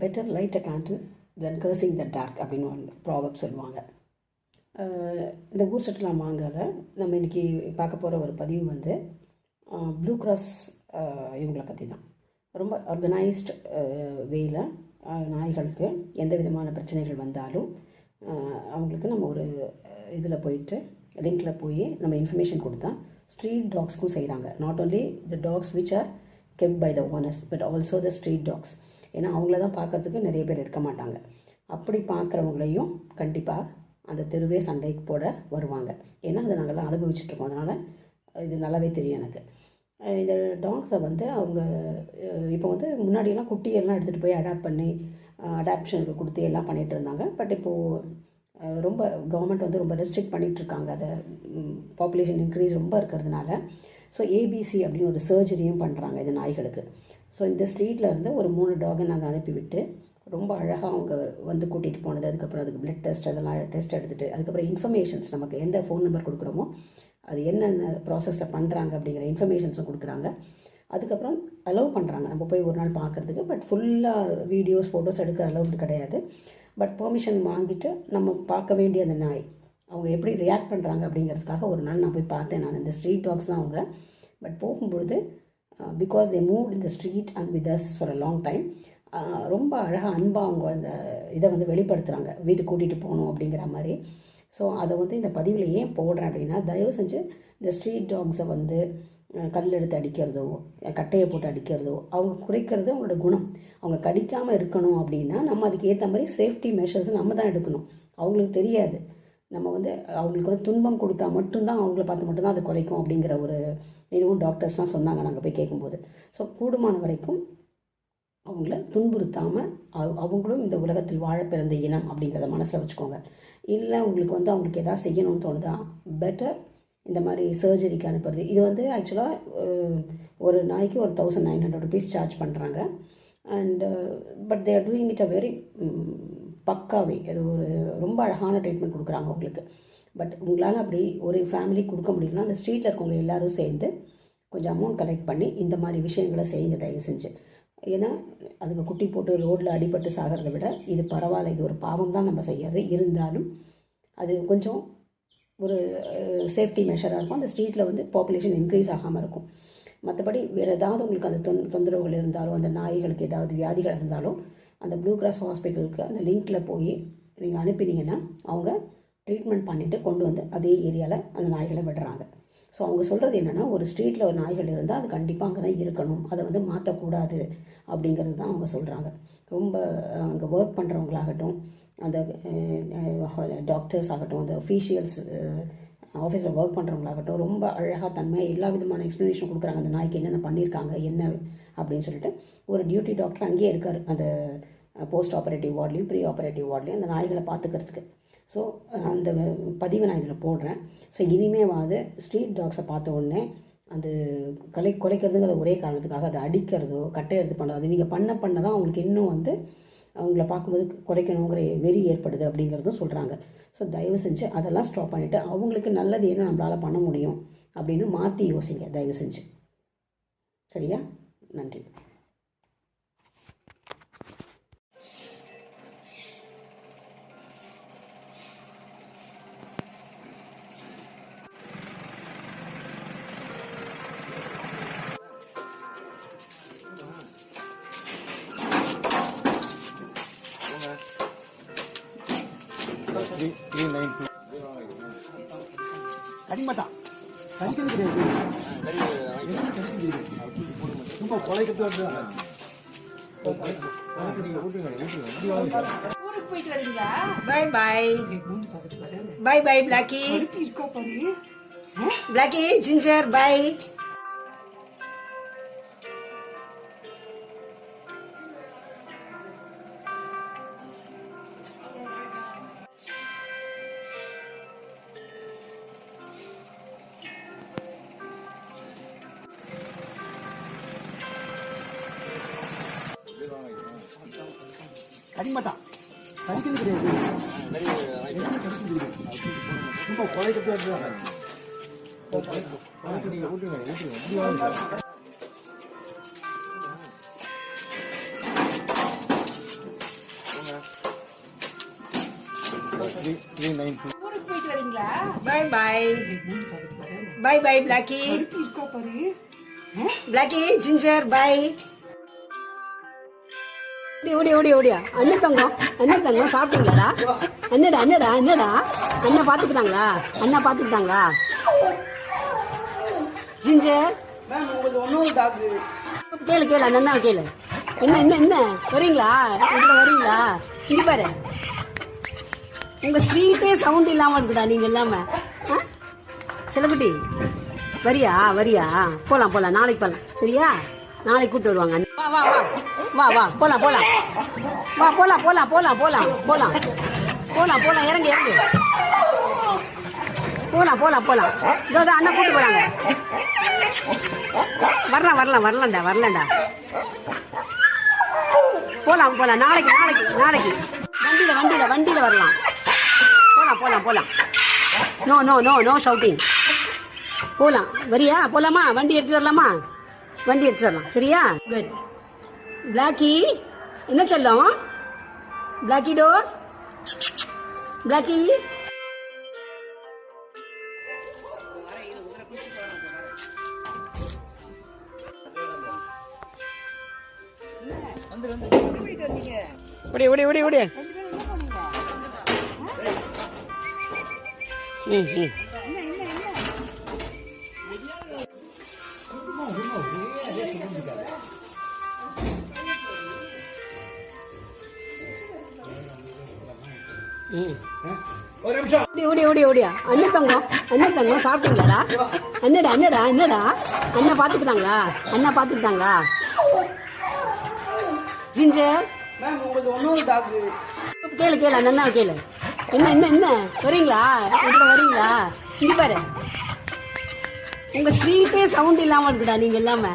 Better light a candle than cursing the dark அப்படின்னு ஒரு சொல்லுவாங்க. இந்த ஊர் சட்டலாம் மாங்கால நம்ம இன்றைக்கி பார்க்க போகிற ஒரு பதிவு வந்து ப்ளூ கிராஸ் இவங்கள பற்றி தான். ரொம்ப ஆர்கனைஸ்ட் வேயில் நாய்களுக்கு எந்த விதமான பிரச்சனைகள் வந்தாலும் அவங்களுக்கு நம்ம ஒரு இதில் போயிட்டு லிங்க்ல போய் நம்ம இன்ஃபர்மேஷன் கொடுத்தா ஸ்ட்ரீட் டாக்ஸ்க்கும் செய்கிறாங்க not only the dogs which are kept by the owners but also the street dogs ஏன்னா அவங்கள தான் பார்க்கறதுக்கு நிறைய பேர் இருக்க மாட்டாங்க. அப்படி பார்க்குறவங்களையும் கண்டிப்பாக அந்த தெருவே சண்டைக்கு போட வருவாங்க. ஏன்னா அதை நாங்கள்லாம் அனுபவிச்சுட்ருக்கோம் அதனால் இது நல்லாவே தெரியும் எனக்கு. இந்த டாக்ஸை வந்து அவங்க இப்போ வந்து முன்னாடியெல்லாம் குட்டியெல்லாம் எடுத்துகிட்டு போய் அடாப்ட் பண்ணி அடாப்ஷனுக்கு கொடுத்து எல்லாம் பண்ணிகிட்டு இருந்தாங்க. பட் இப்போது ரொம்ப கவர்மெண்ட் வந்து ரொம்ப ரெஸ்ட்ரிக்ட் பண்ணிகிட்ருக்காங்க அதை பாப்புலேஷன் இன்க்ரீஸ் ரொம்ப இருக்கிறதுனால. ஸோ ஏபிசி அப்படின்னு ஒரு சர்ஜரியும் பண்ணுறாங்க இது நாய்களுக்கு. ஸோ இந்த ஸ்ட்ரீட்டில் இருந்து ஒரு மூணு டாகை நாங்கள் அனுப்பிவிட்டு ரொம்ப அழகாக அவங்க வந்து கூட்டிகிட்டு போனது. அதுக்கப்புறம் அதுக்கு பிளட் டெஸ்ட் அதெல்லாம் டெஸ்ட் எடுத்துகிட்டு அதுக்கப்புறம் இன்ஃபர்மேஷன்ஸ் நமக்கு எந்த ஃபோன் நம்பர் கொடுக்குறோமோ அது என்னென்ன ப்ராசஸில் பண்ணுறாங்க அப்படிங்கிற இன்ஃபர்மேஷன்ஸும் கொடுக்குறாங்க. அதுக்கப்புறம் அலோவ் பண்ணுறாங்க நம்ம போய் ஒரு நாள் பார்க்குறதுக்கு பட் ஃபுல்லாக வீடியோஸ் ஃபோட்டோஸ் எடுக்க அலோவ்டு கிடையாது. பட் பெர்மிஷன் வாங்கிட்டு நம்ம பார்க்க வேண்டிய அந்த நாய் அவங்க எப்படி ரியாக்ட் பண்ணுறாங்க அப்படிங்கிறதுக்காக ஒரு நாள் நான் போய் பார்த்தேன். நான் இந்த ஸ்ட்ரீட் டாக்ஸ் தான் அவங்க. பட் போகும்பொழுது பிகாஸ் தே மூவ் இந்த street and with us for a long time ரொம்ப அழகாக அன்பாக அவங்க அந்த இதை வந்து வெளிப்படுத்துகிறாங்க வீட்டுக்கு கூட்டிகிட்டு போகணும் அப்படிங்கிற மாதிரி. ஸோ அதை வந்து இந்த பதிவில் ஏன் போடுறேன் அப்படின்னா தயவு செஞ்சு இந்த ஸ்ட்ரீட் டாக்ஸை வந்து கல் எடுத்து அடிக்கிறதோ கட்டையை போட்டு அடிக்கிறதோ அவங்க குறைக்கிறது அவங்களோட குணம். அவங்க கடிக்காமல் இருக்கணும் அப்படின்னா நம்ம அதுக்கு ஏற்ற மாதிரி சேஃப்டி மெஷர்ஸ் நம்ம தான் எடுக்கணும். அவங்களுக்கு தெரியாது. நம்ம வந்து அவங்களுக்கு வந்து துன்பம் கொடுத்தா மட்டும்தான் அவங்கள பார்த்து மட்டும்தான் அது குறைக்கும் அப்படிங்கிற ஒரு இதுவும் டாக்டர்ஸ்லாம் சொன்னாங்க நாங்கள் போய் கேட்கும்போது ஸோ கூடுமான வரைக்கும் அவங்கள துன்புறுத்தாமல் அவங்களும் இந்த உலகத்தில் வாழ பிறந்த இனம் அப்படிங்கிறத மனசில் வச்சுக்கோங்க. இல்லை உங்களுக்கு வந்து அவங்களுக்கு எதாவது செய்யணும்னு தோணுதா? பெட்டர் இந்த மாதிரி சர்ஜரிக்கு அனுப்புறது. இது வந்து ஆக்சுவலாக ஒரு நாய்க்கு ஒரு thousand nine hundred rupees charge பண்ணுறாங்க and but they are doing it a very பக்காவே. அது ஒரு ரொம்ப அழகான ட்ரீட்மெண்ட் கொடுக்குறாங்க உங்களுக்கு பட் உங்களால் அப்படி ஒரு ஃபேமிலி கொடுக்க முடியலன்னா அந்த ஸ்ட்ரீட்டில் இருக்கவங்க எல்லாரும் சேர்ந்து கொஞ்சம் அமௌண்ட் கலெக்ட் பண்ணி இந்த மாதிரி விஷயங்களை செய்யுங்க தயவு செஞ்சு. ஏன்னா அதுக்கு குட்டி போட்டு ரோட்டில் அடிபட்டு சாகிறத விட இது பரவாயில்ல இது ஒரு பாவம் தான் நம்ம செய்யறது. இருந்தாலும் அது கொஞ்சம் ஒரு சேஃப்டி மெஷராக இருக்கும். அந்த ஸ்ட்ரீட்டில் வந்து பாப்புலேஷன் இன்க்ரீஸ் ஆகாமல் இருக்கும். மற்றபடி வேறு ஏதாவது உங்களுக்கு அந்த தொந் தொந்தரவுகள் இருந்தாலும் அந்த நாய்களுக்கு ஏதாவது வியாதிகள் இருந்தாலும் அந்த ப்ளூ கிராஸ் ஹாஸ்பிட்டலுக்கு அந்த லிங்க்கில் போய் நீங்கள் அனுப்பினீங்கன்னா அவங்க ட்ரீட்மெண்ட் பண்ணிவிட்டு கொண்டு வந்து அதே ஏரியாவில் அந்த நாய்களை விடுறாங்க. ஸோ அவங்க சொல்கிறது என்னென்னா ஒரு ஸ்ட்ரீட்டில் ஒரு நாய்கள் இருந்தால் அது கண்டிப்பாக அங்கே தான் இருக்கணும். அதை வந்து மாற்றக்கூடாது அப்படிங்கிறது தான் அவங்க சொல்கிறாங்க ரொம்ப அங்கே ஒர்க் பண்ணுறவங்களாகட்டும் அந்த டாக்டர்ஸ் ஆகட்டும் அந்த அஃபீஷியல்ஸ் ஆஃபீஸில் ஒர்க் பண்ணுறவங்களாகட்டும் ரொம்ப அழகாக தன்மை எல்லா விதமான எக்ஸ்ப்ளனேஷன் கொடுக்குறாங்க. அந்த நாய்க்கு என்னென்ன பண்ணியிருக்காங்க என்ன அப்படின்னு சொல்லிட்டு ஒரு டியூட்டி டாக்டர் அங்கேயே இருக்கார். அந்த போஸ்ட் ஆப்ரேட்டிவ் வார்ட்லேயும் ப்ரீ ஆப்ரேட்டிவ் வார்ட்லேயும் அந்த நாய்களை பார்த்துக்கிறதுக்கு. ஸோ அந்த பதிவை நான் இதில் போடுறேன். ஸோ இனிமேவாது ஸ்ட்ரீட் டாக்ஸை பார்த்த உடனே அது கலை குறைக்கிறதுங்கிற ஒரே காரணத்துக்காக அதை அடிக்கிறதோ கட்டை எடுத்து பண்ணுறதோ அது நீங்கள் பண்ண பண்ண தான் அவங்களுக்கு இன்னும் வந்து அவங்கள பார்க்கும்போது குறைக்கணுங்கிற வெறி ஏற்படுது அப்படிங்கிறதும் சொல்கிறாங்க ஸோ தயவு செஞ்சு அதெல்லாம் ஸ்டாப் பண்ணிவிட்டு அவங்களுக்கு நல்லது என்ன நம்மளால் பண்ண முடியும் அப்படின்னு மாற்றி யோசிங்க தயவு செஞ்சு. சரியா? நன்றி. த்ரீ கடிமாட்டான் கடிக்கிறது கிடையாது. சும்மா கொலைக்கிறது வந்து ஊருக்கு போயிட்டு வரீங்களா? Bye bye bye bye Blackie இருக்கோ பாரு? பிளாக்கி ஜிஞ்சர் பை கடிமாட்டான் கடிக்கிறது கிடையாது. ரொம்ப குழைக்கத்தான் ஊருக்கு bye bye Blackie Blackie Ginger bye ஓடி ஓடி ஓடி ஓடியா அண்ணன் தங்கம் அண்ணன் தங்கம் சாப்பிட்டீங்களாடா? அண்ணடா அண்ணடா அண்ணடா. அண்ணா பார்த்துக்கிட்டாங்களா? அண்ணா பார்த்துக்கிட்டாங்களா? ஜிஞ்சர் கேளு கேளு அண்ணா கேளு. என்ன என்ன என்ன? வரீங்களா? இதுல வரீங்களா? இங்க பாரு. உங்க ஸ்வீட்டே சவுண்ட் இல்லாம இருக்குடா நீங்க இல்லாம. ஆ? செலபட்டி வரியா? வரியா? போலாம் போலாம். நாளைக்கு போலாம். சரியா? நாளைக்கு கூட்டு வருவாங்க. வா வா வா. வா வா போலாம் போலாம். வா போலாம் போலாம் போலாம் போலாம் போலாம். போலாம் போலாம் இறங்கு இறங்கு. போலாம் போலாம் போலாம். இதோ அண்ணா கூட்டு போறாங்க. வரலாம் வரலாம் வரலாம்டா வரலாம்டா. போலாம் போலாம். நாளைக்கு நாளைக்கு நாளைக்கு. வண்டியில வண்டியில வண்டியில வரலாம். போலாம் போலாம் போலாம். No no no no shouting போலாம். வரியா? போலாமா? வண்டி எடுத்துட்டு வரலாமா? வண்டி எடுத்துட்டு வரலாம். சரியா? குட் பிளாக்கி என்ன செல்லம்? பிளாக்கி டோர் பிளாக்கி ஓடி ஓடி ஓடி ஓடி. ம் ம். ஒரு நிமிஷம். ஓடி ஓடி ஓடி ஓடியா அண்ணன் தங்கம் அண்ணன் தங்கம் சாப்பிட்டீங்களாடா? அண்ணடா அண்ணடா அண்ணடா? அண்ணா பார்த்துக்கிட்டாங்களா அண்ணா பார்த்துக்கிட்டாங்களா ஜிஞ்சர் கேளு கேளு அந்த அண்ணா கேளு. என்ன என்ன என்ன? வரீங்களா? இதுல வரீங்களா? இங்க பாரு. உங்க ஸ்வீட்டே சவுண்ட் இல்லாம இருக்குடா நீங்க இல்லாம?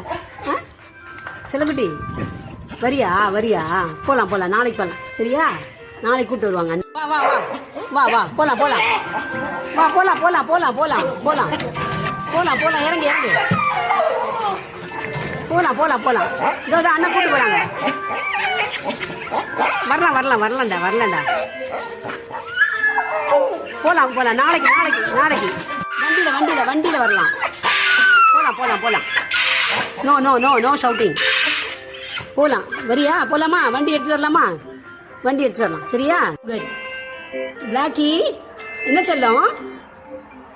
செலபட்டி வரியா? வரியா? போலாம் போலாம். நாளைக்கு போலாம். சரியா? நாளைக்கு கூட்டு வருவாங்க. வா வா வா. வா போலாம் போலாம். வா போலாம் போலாம் போலாம் போலாம் போலாம். போலாம் போலாம் இறங்கி இறங்கு. போலாம் போலாம் போலாம். இதோ இதோ அண்ணா கூட்டு போறாங்க. வரலாம் வரலாம் வரலாம்டா வரலாம்டா. போலாம் போலாம். நாளைக்கு நாளைக்கு நாளைக்கு. வண்டியில வண்டியில வண்டியில வரலாம். போலாம் போலாம் போலாம். No no no no shouting போலாம். வரியா? போலாமா? வண்டி எடுத்துட்டு வரலாமா? வண்டி எடுத்துட்டு வரலாம். சரியா? குட் பிளாக்கி என்ன செல்லம்?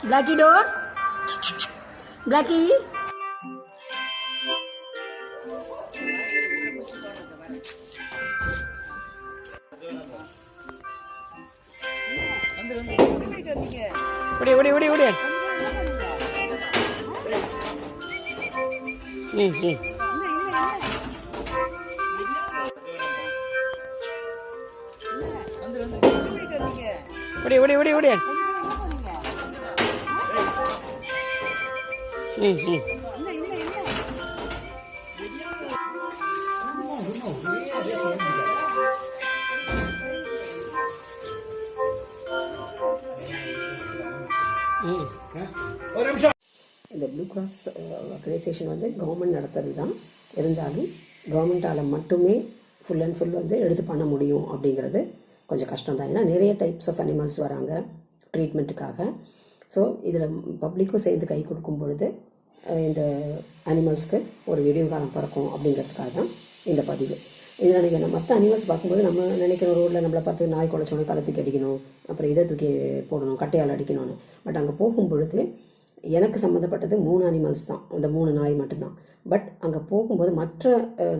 பிளாக்கி டோர் பிளாக்கி ஓடி ஓடி ஓடி ஓடி. ம் ம் ஓடி ஓடி ஓடி ஓடி. ம் ம் ஒரு நிமிஷம் இந்த ப்ளூ கிராஸ் ஆர்கனைசேஷன் வந்து கவர்மெண்ட் நடத்துறது தான் இருந்தாலும் கவர்மெண்ட்டால் மட்டுமே ஃபுல் அண்ட் ஃபுல் வந்து எடுத்து பண்ண முடியும் அப்படிங்கிறது கொஞ்சம் கஷ்டம் தான் ஏன்னா நிறைய டைப்ஸ் ஆஃப் அனிமல்ஸ் வராங்க ட்ரீட்மெண்ட்டுக்காக ஸோ இதில் பப்ளிக்கும் சேர்ந்து கை கொடுக்கும் பொழுது இந்த அனிமல்ஸ்க்கு ஒரு விடியகாலம் பிறக்கும் அப்படிங்கிறதுக்காக தான் இந்த பதிவு. இதில் நீங்கள் மற்ற அனிமல்ஸ் பார்க்கும்போது நம்ம நினைக்கிற ரோட்டில் நம்மளை பார்த்து நாய் குலைச்சோன்னு கழுத்துக்கு அடிக்கணும் அப்புறம் இதை தூக்கி போடணும் கட்டையால் அடிக்கணும்னு. பட் அங்கே போகும் பொழுது எனக்கு சம்மந்தப்பட்டது மூணு அனிமல்ஸ் தான். அந்த மூணு நாய் மட்டும்தான். பட் அங்கே போகும்போது மற்ற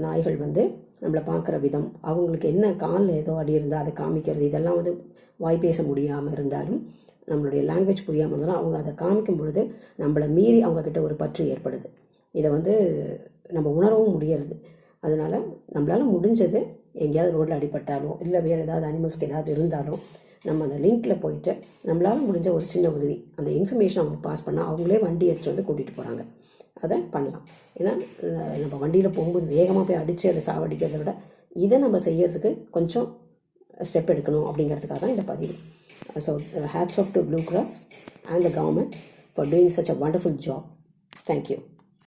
நாய்கள் வந்து நம்மளை பார்க்குற விதம். அவங்களுக்கு என்ன காலில் ஏதோ அடி இருந்தால் அதை காமிக்கிறது இதெல்லாம் வந்து வாய் பேச முடியாமல் இருந்தாலும் நம்மளுடைய லாங்குவேஜ் புரியாமல் இருந்தாலும் அவங்க அதை காமிக்கும் பொழுது நம்மளை மீறி அவங்கக்கிட்ட ஒரு பற்று ஏற்படுது. இதை வந்து நம்ம உணரவும் முடியறது. அதனால நம்மளால் முடிஞ்சது எங்கேயாவது ரோட்டில் அடிபட்டாலோ இல்லை வேறு ஏதாவது அனிமல்ஸ்க்கு ஏதாவது இருந்தாலோ நம்ம அந்த லிங்க்கில் போயிட்டு நம்மளால் முடிஞ்ச ஒரு சின்ன உதவி அந்த இன்ஃபர்மேஷன் அவங்க பாஸ் பண்ணால் அவங்களே வண்டி எடுத்துட்டு வந்து கூட்டிகிட்டு போகிறாங்க அதை பண்ணலாம். ஏன்னா நம்ம வண்டியில் போகும்போது வேகமாக போய் அடித்து அதை சாவடிக்கிறத விட இதை நம்ம செய்யறதுக்கு கொஞ்சம் ஸ்டெப் எடுக்கணும் அப்படிங்கிறதுக்காக தான் இந்த பதிவு. So hats off to Blue Cross and the government for doing such a wonderful job thank you